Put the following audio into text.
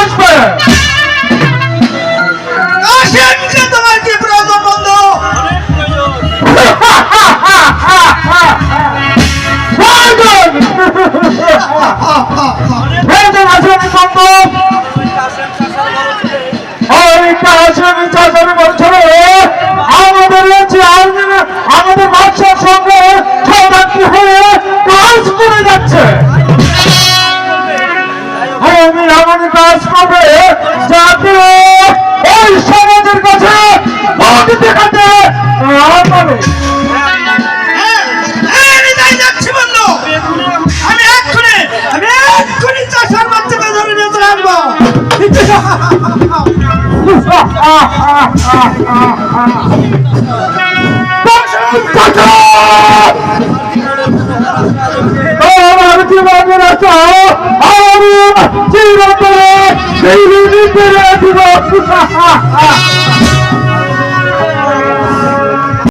আসবে। তোমার কি প্রয়োজন বন্ধু? প্রয়োজন আছে বন্ধু আমাদের আমাদের বাচ্চার সঙ্গে হয়ে কাজ করে যাচ্ছে। আমার জীবনের আশা আমি চিরতরে সেই দিতে দিব